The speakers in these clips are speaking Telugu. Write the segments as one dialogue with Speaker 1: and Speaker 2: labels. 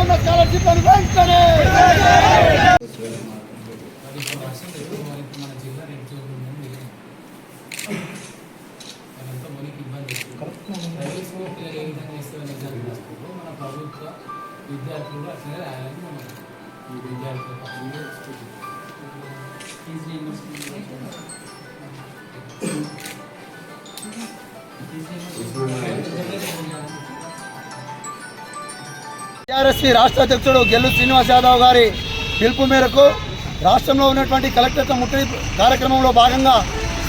Speaker 1: ఉన్న స్కాలర్షిప్ అని వెంటనే మన ప్రభుత్వ విద్యార్థులు అట్లనే రాయాలని మనం ఈ విద్యార్థులకు ఫీజు రీఎంబర్స్మెంట్
Speaker 2: టీఆర్ఎస్పీ రాష్ట్ర అధ్యక్షుడు గెల్లు శ్రీనివాస్ యాదవ్ గారి పిలుపు మేరకు రాష్ట్రంలో ఉన్నటువంటి కలెక్టర్ల ముట్టడి కార్యక్రమంలో భాగంగా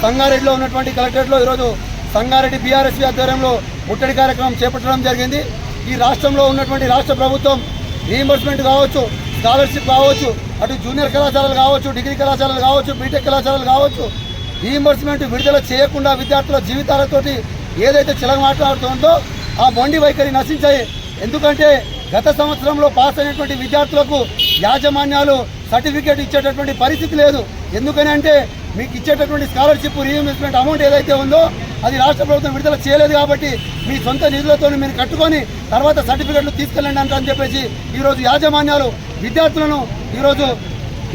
Speaker 2: సంగారెడ్డిలో ఉన్నటువంటి కలెక్టరేట్లో ఈరోజు సంగారెడ్డి బీఆర్ఎస్పీ ఆధ్వర్యంలో ముట్టడి కార్యక్రమం చేపట్టడం జరిగింది. ఈ రాష్ట్రంలో ఉన్నటువంటి రాష్ట్ర ప్రభుత్వం రీఎంబర్స్మెంట్ కావచ్చు స్కాలర్షిప్ కావచ్చు అటు జూనియర్ కళాశాలలు కావచ్చు డిగ్రీ కళాశాలలు కావచ్చు బీటెక్ కళాశాలలు కావచ్చు రీఎంబర్స్మెంట్ విడుదల చేయకుండా విద్యార్థుల జీవితాలతోటి ఏదైతే చిలమాట్లాడుతుందో ఆ మొండి వైఖరి నశించాయి. ఎందుకంటే గత సంవత్సరంలో పాస్ అయినటువంటి విద్యార్థులకు యాజమాన్యాలు సర్టిఫికేట్ ఇచ్చేటటువంటి పరిస్థితి లేదు. ఎందుకని అంటే మీకు ఇచ్చేటటువంటి స్కాలర్షిప్ రీఇన్వెస్ట్మెంట్ అమౌంట్ ఏదైతే ఉందో అది రాష్ట్ర ప్రభుత్వం విడుదల చేయలేదు కాబట్టి మీ సొంత నిధులతో మీరు కట్టుకొని తర్వాత సర్టిఫికెట్లు తీసుకెళ్ళండి అంటారని అని చెప్పేసి ఈరోజు యాజమాన్యాలు విద్యార్థులను ఈరోజు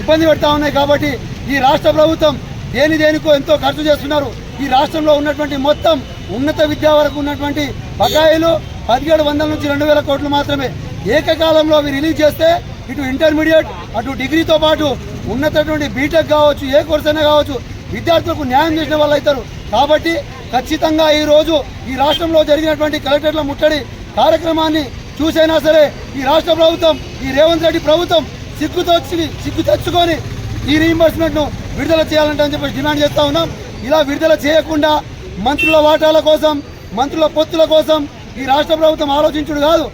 Speaker 2: ఇబ్బంది పెడతా ఉన్నాయి కాబట్టి ఈ రాష్ట్ర ప్రభుత్వం దేని దేనికో ఎంతో ఖర్చు చేస్తున్నారు. ఈ రాష్ట్రంలో ఉన్నటువంటి మొత్తం ఉన్నత విద్య వరకు ఉన్నటువంటి బకాయిలు పదిహేడు వందల నుంచి రెండు వేల కోట్లు మాత్రమే ఏకకాలంలో అవి రిలీజ్ చేస్తే ఇటు ఇంటర్మీడియట్ అటు డిగ్రీతో పాటు ఉన్నతటువంటి బీటెక్ కావచ్చు ఏ కోర్స్ అయినా కావచ్చు విద్యార్థులకు న్యాయం చేసిన వాళ్ళు అవుతారు. కాబట్టి ఖచ్చితంగా ఈరోజు ఈ రాష్ట్రంలో జరిగినటువంటి కలెక్టర్ల ముట్టడి కార్యక్రమాన్ని చూసైనా సరే ఈ రాష్ట్ర ప్రభుత్వం ఈ రేవంత్ రెడ్డి ప్రభుత్వం సిగ్గుతో సిగ్గు తెచ్చుకొని ఈ రీయింబర్స్మెంట్ను విడుదల చేయాలంటే అని చెప్పి డిమాండ్ చేస్తూ ఉన్నాం. ఇలా విడుదల చేయకుండా మంత్రుల వాటాల కోసం మంత్రుల పొత్తుల కోసం ఈ రాష్ట్ర ప్రభుత్వం ఆలోచించుడు కాదు.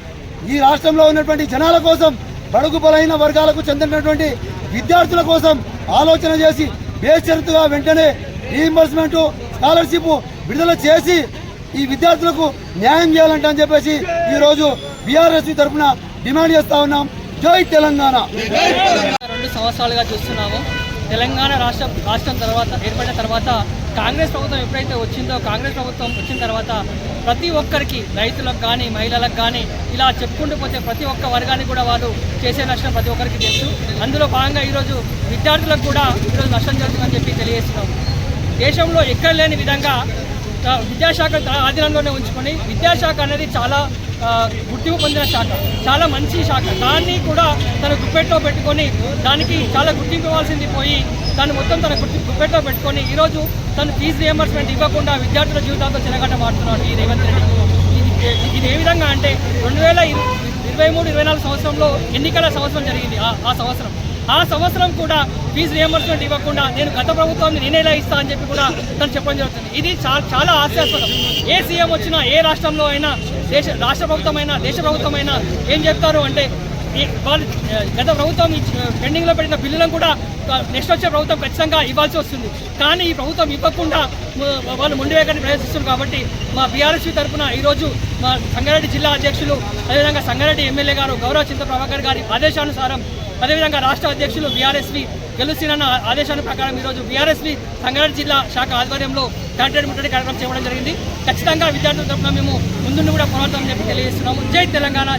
Speaker 2: ఈ రాష్ట్రంలో ఉన్నటువంటి జనాల కోసం బడుగు బలైన వర్గాలకు చెందినటువంటి విద్యార్థుల కోసం ఆలోచన చేసి బేషరతుగా వెంటనే రీఎంబర్స్మెంట్ స్కాలర్షిప్ విడుదల చేసి ఈ విద్యార్థులకు న్యాయం చేయాలంట అని చెప్పేసి ఈరోజు బీఆర్ఎస్ తరఫున డిమాండ్ చేస్తా ఉన్నాం. జై తెలంగాణ.
Speaker 3: రెండు సంవత్సరాలుగా చూస్తున్నాము. తెలంగాణ రాష్ట్రం రాష్ట్రం తర్వాత ఏర్పడిన తర్వాత కాంగ్రెస్ ప్రభుత్వం ఎప్పుడైతే వచ్చిందో కాంగ్రెస్ ప్రభుత్వం వచ్చిన తర్వాత ప్రతి ఒక్కరికి రైతులకు కానీ మహిళలకు కానీ ఇలా చెప్పుకుంటూ పోతే ప్రతి ఒక్క వర్గానికి కూడా వాళ్ళు చేసే నష్టం ప్రతి ఒక్కరికి తెలుసు. అందులో భాగంగా ఈరోజు విద్యార్థులకు కూడా ఈరోజు నష్టం జరుగుతుందని చెప్పి తెలియజేస్తున్నాం. దేశంలో ఎక్కడ లేని విధంగా విద్యాశాఖ ఆధీనంలోనే ఉంచుకొని విద్యాశాఖ అనేది చాలా గుర్తింపు పొందిన శాఖ చాలా మంచి శాఖ. దాన్ని కూడా తన గుప్పెట్లో పెట్టుకొని దానికి చాలా గుర్తింపు ఇవ్వాల్సింది పోయి దాన్ని మొత్తం తన గుర్తి పెట్టుకొని ఈరోజు తను ఫీజు రియంబర్స్మెంట్ ఇవ్వకుండా విద్యార్థుల జీవితాలతో చిరగట మారుతున్నాడు ఈ రేవంత్ రెడ్డి. ఇది ఇది ఏ విధంగా అంటే రెండు వేల ఇరవై మూడు ఇరవై నాలుగు సంవత్సరంలో ఎన్నికల సంవత్సరం జరిగింది ఆ- సంవత్సరం. ఆ సంవత్సరం కూడా ఫీజు రియంబర్స్మెంట్ ఇవ్వకుండా నేను గత ప్రభుత్వాన్ని నేనే ఇలా ఇస్తా అని చెప్పి కూడా తను చెప్పడం జరుగుతుంది. ఇది చాలా చాలా హాస్యాస్పదం. ఏ సీఎం వచ్చినా ఏ రాష్ట్రంలో అయినా దేశ రాష్ట్ర ప్రభుత్వమైనా దేశ ప్రభుత్వమైనా ఏం చెప్తారు అంటే వాళ్ళు గత ప్రభుత్వం పెండింగ్లో పెట్టిన బిల్లులను కూడా నెక్స్ట్ వచ్చే ప్రభుత్వం ఖచ్చితంగా ఇవ్వాల్సి వస్తుంది. కానీ ఈ ప్రభుత్వం ఇవ్వకుండా వాళ్ళు ముందు ప్రయత్నిస్తున్నారు కాబట్టి మా బీఆర్ఎస్పీ తరఫున ఈరోజు మా సంగారెడ్డి జిల్లా అధ్యక్షులు అదేవిధంగా సంగారెడ్డి ఎమ్మెల్యే గారు గౌరవ చింత ప్రభాకర్ గారి ఆదేశానుసారం అదేవిధంగా రాష్ట్ర అధ్యక్షులు బీఆర్ఎస్వి గెలుస్తున్న ఆదేశాల ప్రకారం ఈరోజు బీఆర్ఎస్వి సంగారెడ్డి జిల్లా శాఖ ఆధ్వర్యంలో కలెక్టరేట్ ముట్టడి కార్యక్రమం చేయడం జరిగింది. ఖచ్చితంగా విద్యార్థుల తరఫున మేము ముందుండి కూడా పోరాడతామని చెప్పి తెలియజేస్తున్నాము. జై తెలంగాణ.